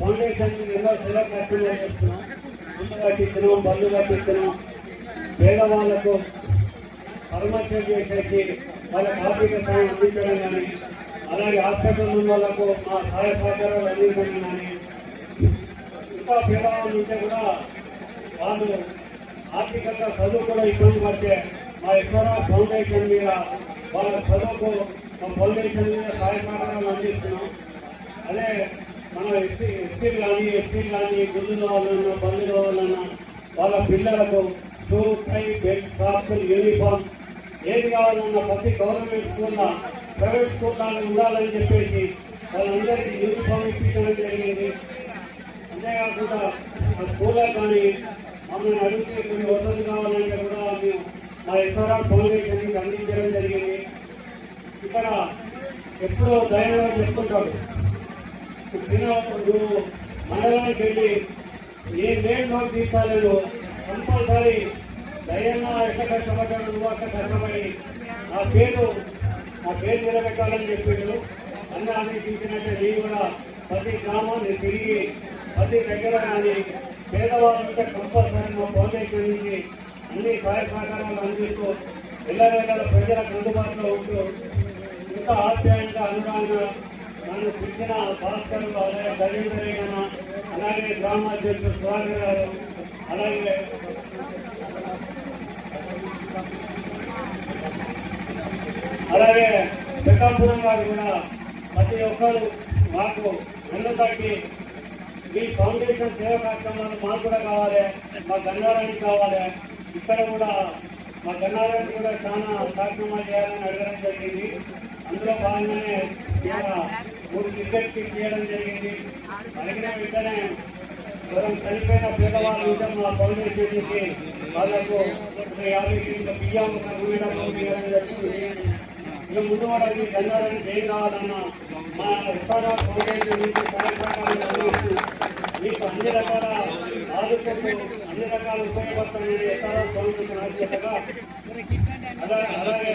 Foundation ఎన్నో సేవా కార్యక్రమాలు చేస్తున్నాం ఇల్లు కట్టించడం బళ్ళు కట్టించడం పేదవాళ్ళకు పరమర్శం చేసేసి వాళ్ళకి ఆర్థిక సాయం అందించడం కానీ అలాగే హాస్పిటల్ ఉన్న వాళ్ళకు మా సహాయ సహకారాలు అందించడం కానీ ఇంకా పేదవాళ్ళు ఉంటే కూడా వాళ్ళు ఆర్థికంగా చదువు కూడా ఇబ్బంది పడితే మా ఇతర ఫౌండేషన్ మీద వాళ్ళ చదువుకు మా ఫౌండేషన్ మీద సహాయ సహకారాలు అందిస్తున్నాం. ఎస్సీ ఎస్సీలు కానీ ఎస్టీలు కానీ గుడ్లు కావాలన్నా బండ్లు కావాలన్నా వాళ్ళ పిల్లలకు shoe tie belt socks uniform ఏది కావాలన్నా ప్రతి గవర్నమెంట్ స్కూల్లో ప్రైవేట్ స్కూల్లో ఉండాలని చెప్పేసి వాళ్ళందరికీ యూనిఫామ్ ఇప్పించడం జరిగింది. అంతేకాకుండా ఆ స్కూల్లో కానీ మమ్మల్ని అడిగితే కొన్ని వసతులు కావాలంటే కూడా మేము మా ఎస్ఆర్ఆర్ ఫౌండేషన్కి అందించడం జరిగింది. ఇక్కడ ఎప్పుడో దయగా చెప్తుంటాడు నువ్వు మండలానికి వెళ్ళి ఏ మేలు తీర్చాలను కంపల్సరీ దయన్నా ఎట్లా కష్టపడ్డాడు నువ్వు అట్లా కష్టపడి నా పేరు నా పేరు నిలబెట్టాలని చెప్పాడు. అన్న అన్ని తీసినట్టే నేను కూడా ప్రతి గ్రామాన్ని తిరిగి ప్రతి దగ్గర కానీ పేదవాళ్ళంటే కంపల్సరీ మా ఫౌండేషన్ నుంచి అన్ని సహాయ సహకారాలు అందిస్తూ ఎల్లవేళ ప్రజలకు అందుబాటులో ఉంటూ ఇంకా ఆప్యాయంగా అనురాగంగా నన్ను పుట్టిన భాస్కర్ అలాగే గజేంద్ర అలాగే గ్రామ స్వామి గారు అలాగే అలాగే పిఠాపురం గారు కూడా ప్రతి ఒక్కరు మాకు వెన్నుతట్టి మీ ఫౌండేషన్ సేవ కార్యక్రమాలు మాకు కూడా కావాలి మా గన్నారానికి కావాలి. ఇక్కడ కూడా మా గన్నారానికి కూడా చాలా కార్యక్రమాలు చేయాలని అడగడం జరిగింది. అందులో భాగంగానే ఇవాళ చేయడం జరిగింది. అడిగిన వెంటనే మనం చనిపోయిన పేదవాళ్ళ ఉంటే మా చేసేసి వాళ్ళకు ఒక యాభై కిలో బియ్యం ఒక నూనె డబ్బులు ఇక ముందు వాళ్ళకి గన్నారానికి ఏం కావాలన్నా మా ఎస్ఆర్ఆర్ ఫౌండేషన్ నుంచి కార్యక్రమాలు మీకు అన్ని రకాల ఆలోచనలు అన్ని రకాల ఉపయోగపడుతున్నాయి ఎస్ఆర్ఆర్ ఫౌండేషన్ అలాగే అలాగే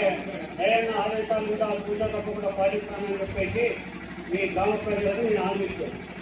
దయన్న ఆదేశాలు కూడా పూజ తప్పకుండా పాటిస్తానని చెప్పేసి మీ గ్రామ ప్రజలను నేను